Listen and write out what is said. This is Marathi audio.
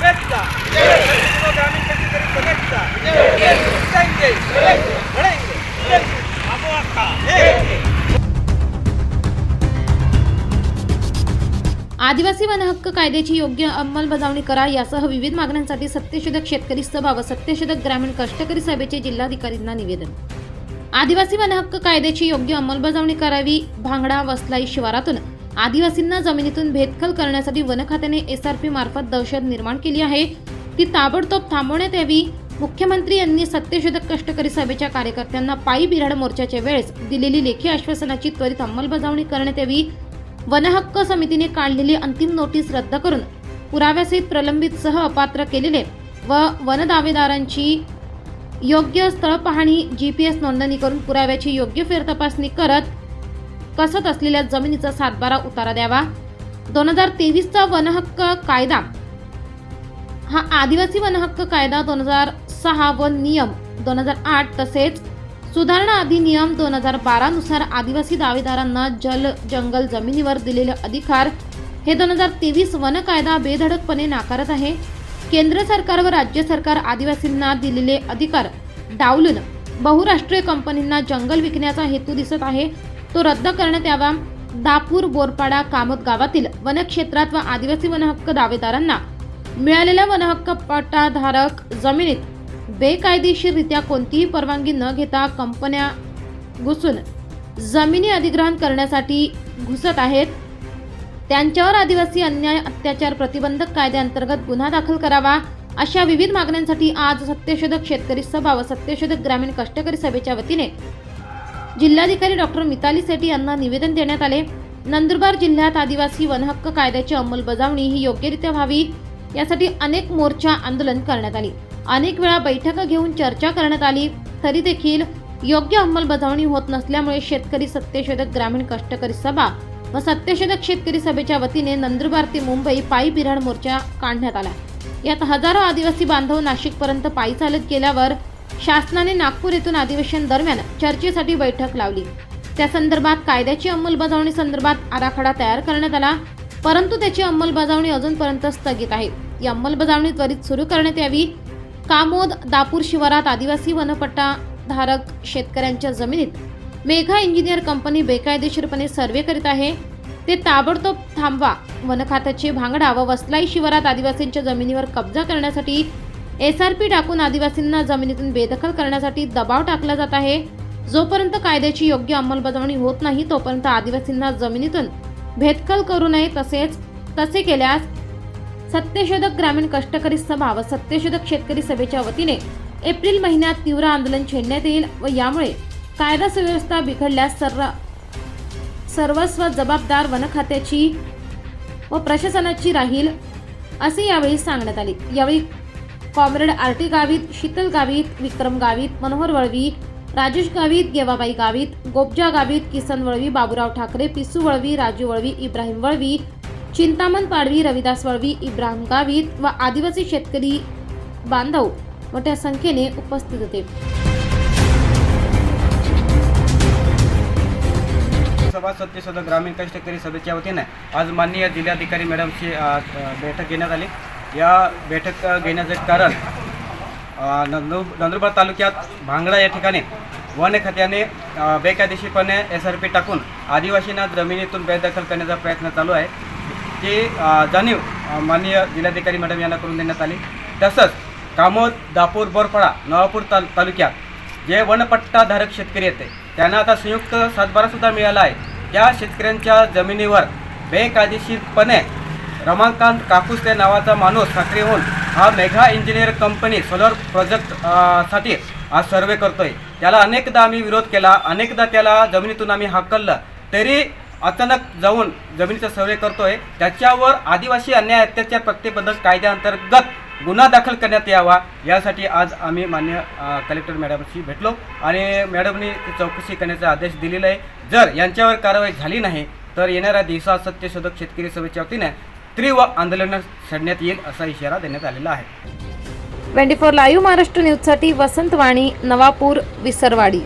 सभेचा ग्रामीण शेतकरी आदिवासी वन हक्क कायद्याची योग्य अंमलबजावणी करा यासह विविध मागण्यांसाठी सत्यशोधक शेतकरी सभा व सत्यशोधक ग्रामीण कष्टकरी सभेचे जिल्हाधिकारींना निवेदन. आदिवासी वन हक्क कायद्याची योग्य अंमलबजावणी करावी भांगडा वसलाई शिवारातून. आदिवासींना जमिनीतून भेदखल करण्यासाठी वन खात्याने एस आर मार्फत दहशत निर्माण केली आहे. ती ताबडतोब थांबवण्यात यावी. मुख्यमंत्री यांनी सत्यशोधक कष्टकरी सभेच्या कार्यकर्त्यांना पायी बिराड मोर्चाच्या वेळेस दिलेली लेखी आश्वासनाची त्वरित अंमलबजावणी करण्यात यावी. वनहक्क समितीने काढलेली अंतिम नोटीस रद्द करून पुराव्यासहित प्रलंबित सह अपात्र केलेले व वन दावेदारांची योग्य स्थळ पाहणी जी पी एस नोंदणी करून पुराव्याची योग्य फेरतपासणी करत कसत असलेल्या जमिनीचा सातबारा उतारा द्यावा? दोन हजार तेवीसचा वनहक्क कायदा. हा आदिवासी वनहक्क कायदा दोन हजार सहा व नियम दोन हजार आठ तसेच सुधारणा अधिनियम दोन हजार बारानुसार आदिवासी दावेदारांना जल जंगल जमिनीवर दिलेले अधिकार हे दोन हजार तेवीस वन कायदा बेधडकपणे नाकारत आहे. केंद्र सरकार व राज्य सरकार आदिवासींना दिलेले अधिकार डावलून बहुराष्ट्रीय कंपनींना जंगल विकण्याचा हेतू दिसत आहे. तो रद्द करण्यात यावा. दापूर बोरपाडा कामत गावातील वनक्षेत्रात व आदिवासी वनहक्क दावेदारांना मिळालेल्या वनहक्क पट्टाधारक जमिनीत बेकायदेशीररित्या कोणतीही परवानगी न घेता कंपन्या घुसून जमिनी अधिग्रहण करण्यासाठी घुसत आहेत. त्यांच्यावर आदिवासी अन्याय अत्याचार प्रतिबंधक कायद्याअंतर्गत गुन्हा दाखल करावा अशा विविध मागण्यांसाठी आज सत्यशोधक शेतकरी सभा व सत्यशोधक ग्रामीण कष्टकरी सभेच्या वतीने जिल्हाधिकारी डॉक्टर मिताली सेठी यांना निवेदन देण्यात आले. नंदुरबार जिल्ह्यात आदिवासी वनहक्क कायद्याची अंमलबजावणी ही योग्यरित्या व्हावी यासाठी अनेक मोर्चा आंदोलन करण्यात आली. अनेक वेळा बैठका घेऊन चर्चा करण्यात आली. तरी देखील योग्य अंमलबजावणी होत नसल्यामुळे शेतकरी सत्यशोधक ग्रामीण कष्टकरी सभा व सत्यशोधक शेतकरी सभेच्या वतीने नंदुरबार ते मुंबई पायी बिराड मोर्चा काढण्यात आला. यात हजारो आदिवासी बांधव नाशिकपर्यंत पायी चालत गेल्यावर शासनाने नागपूर येथून अधिवेशन दरम्यान चर्चेसाठी बैठक लावली. त्या संदर्भात कायद्याची अंमलबजावणी संदर्भात आराखडा तयार करण्यात आला परंतु त्याची अंमलबजावणी अजूनपर्यंत स्थगित आहे. ही अंमलबजावणी त्वरित सुरू करण्यात यावी. कामोद दापूर शिवारात आदिवासी वनपट्टा धारक शेतकऱ्यांच्या जमिनीत मेघा इंजिनियर कंपनी बेकायदेशीरपणे सर्वे करीत आहे. ते ताबडतोब थांबवा. वनखात्याचे भांगडा व वसलाई शिवारात आदिवासींच्या जमिनीवर कब्जा करण्यासाठी एस आर पी टाकून आदिवासींना जमिनीतून बेदखल करण्यासाठी दबाव टाकला जात आहे. जोपर्यंत कायद्याची योग्य अंमलबजावणी होत नाही तोपर्यंत आदिवासींना जमिनीतून भेदखल करू नये तसेच तसे केल्यास सत्यशोधक ग्रामीण कष्टकरी सभा व सत्यशोधक शेतकरी सभेच्या वतीने एप्रिल महिन्यात तीव्र आंदोलन छेडण्यात येईल व यामुळे कायदा सुव्यवस्था बिघडल्यास सर्व सर्वस्व जबाबदार वन खात्याची व प्रशासनाची राहील असे यावेळी सांगण्यात आले. यावेळी कॉम्रेड आरटी गावित शीतल गावित विक्रम गावित मनोहर वळवी राजेश गावित गेवाबाई गावित गोपजा गावित किसन वळवी बाबूराव ठाकरे पिसू वळवी राजू वळवी इब्राहिम वळवी चिंतामण पाडवी रविदास वळवी इब्राहिम गावित व आदिवासी शेतकरी बांधव मोठ्या संख्येने उपस्थित होते. सभा सत्यशोधक ग्रामीण कष्टकरी सभेच्या वतीने आज माननीय जिल्हाधिकारी मॅडमची बैठक घेण्यात आली. या बैठक घेण्याचे घेण्याचं कारण नंदुर नंदुरबार तालुक्यात भांगडा या ठिकाणी वन खात्याने बेकायदेशीरपणे एस आर पी टाकून आदिवासींना जमिनीतून बेदखल करण्याचा प्रयत्न चालू आहे. ती जाणीव माननीय जिल्हाधिकारी मॅडम यांना करून देण्यात आली. तसंच कामोद दापूर बोरपाडा नवापूर ताल तालुक्यात जे वनपट्टाधारक शेतकरी येते त्यांना आता संयुक्त सातबारासुद्धा मिळाला आहे. त्या शेतकऱ्यांच्या जमिनीवर बेकायदेशीरपणे रमाकांत कापूस या नावाचा माणूस सक्रिय होऊन हा मेघा इंजिनियर कंपनी सोलर प्रोजेक्टसाठी आज सर्वे करतोय. त्याला अनेकदा आम्ही विरोध केला अनेकदा त्याला जमिनीतून आम्ही हाकललं. तरी अचानक जाऊन जमिनीचा सर्वे करतोय. त्याच्यावर आदिवासी अन्याय अत्याचार प्रतिबंधक कायद्याअंतर्गत गुन्हा दाखल करण्यात यावा यासाठी आज आम्ही मान्य कलेक्टर मॅडमशी भेटलो. आणि मॅडमनी चौकशी करण्याचा आदेश दिलेला आहे. जर यांच्यावर कारवाई झाली नाही तर येणाऱ्या दिवसात सत्यशोधक शेतकरी सभेच्या वतीने तीव्र आंदोलन छेडण्यात येईल असा इशारा देण्यात आलेला आहे. ट्वेंटी फोर लाईव्ह महाराष्ट्र न्यूजसाठी वसंत वाणी नवापूर विसरवाडी.